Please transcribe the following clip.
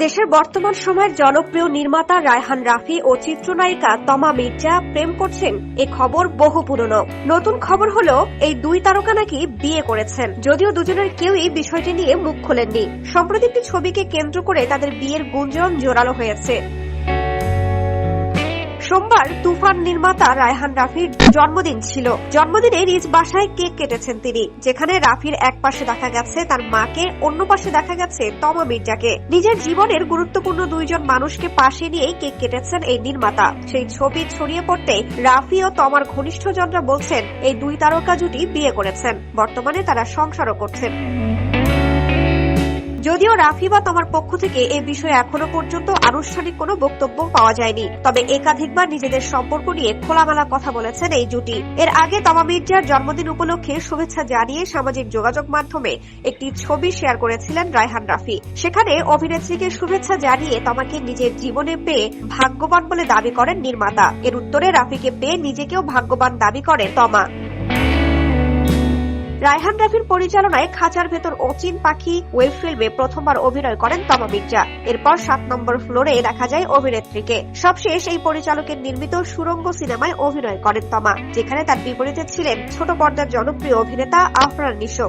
দেশের বর্তমান সময়ের জনপ্রিয় নির্মাতা রায়হান রাফি ও চিত্রনায়িকা তমা মির্জা প্রেম করছেন এ খবর বহু পুরনো। নতুন খবর হলো, এই দুই তারকা নাকি বিয়ে করেছেন। যদিও দুজনের কেউই বিষয়টি নিয়ে মুখ খোলেননি। সম্প্রতি একটি ছবিকে কেন্দ্র করে তাদের বিয়ের গুঞ্জন জোরালো হয়েছে। সোমবার তুফান নির্মাতা রায়হান রাফির জন্মদিন ছিল। জন্মদিনে নিজ বাসায় কেক কেটেছেন তিনি, যেখানে রাফির এক পাশে দেখা গেছে তার মাকে, অন্য পাশে দেখা গেছে তমা মির্জাকে। নিজের জীবনের গুরুত্বপূর্ণ দুইজন মানুষকে পাশে নিয়েই কেক কেটেছেন এই নির্মাতা। সেই ছবি ছড়িয়ে পড়তে রাফি ও তমার ঘনিষ্ঠজনরা বলছেন, এই দুই তারকা জুটি বিয়ে করেছেন। বর্তমানে তারা সংসারও করছেন। যদিও রাফি বা তোমার পক্ষ থেকে এ বিষয়ে এখনও পর্যন্ত আনুষ্ঠানিক কোনো বক্তব্য পাওয়া যায়নি। তবে একাধিকবার নিজেদের সম্পর্ক নিয়ে খোলামেলা কথা বলেছেন এই জুটি। এর আগে তমা মির্জার জন্মদিন উপলক্ষে শুভেচ্ছা জানিয়ে সামাজিক যোগাযোগ মাধ্যমে একটি ছবি শেয়ার করেছিলেন রায়হান রাফি। সেখানে অভিনেত্রীকে শুভেচ্ছা জানিয়ে তমাকে নিজের জীবনে পেয়ে ভাগ্যবান বলে দাবি করেন নির্মাতা। এর উত্তরে রাফিকে পেয়ে নিজেকেও ভাগ্যবান দাবি করেন তমা। রায়হান রাফির পরিচালনায় খাঁচার ভেতর অচিন পাখি ওয়েব ফিল্মে প্রথমবার অভিনয় করেন তমা মির্জা এরপর সাত নম্বর ফ্লোরে দেখা যায় অভিনেত্রীকে। সবশেষ এই পরিচালকের নির্মিত সুরঙ্গ সিনেমায় অভিনয় করেন তমা, যেখানে তার বিপরীতে ছিলেন ছোট পর্দার জনপ্রিয় অভিনেতা আফরান নিশো।